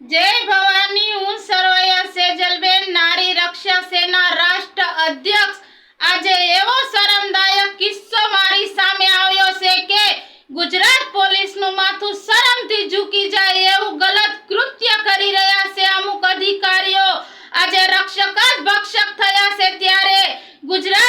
જય ભવાની, હું સરવૈયા સેજલબેન, નારી રક્ષા સેના રાષ્ટ્ર અધ્યક્ષ. આજે એવો શરમદાયક કિસ્સો મારી સામે આવ્યો છે કે ગુજરાત પોલીસનું માથું શરમથી ઝૂકી જાય એવું ગલત કૃત્ય કરી રહ્યા છે અમુક અધિકારીઓ. આજે રક્ષક જ ભક્ષક થયા છે ત્યારે ગુજરાત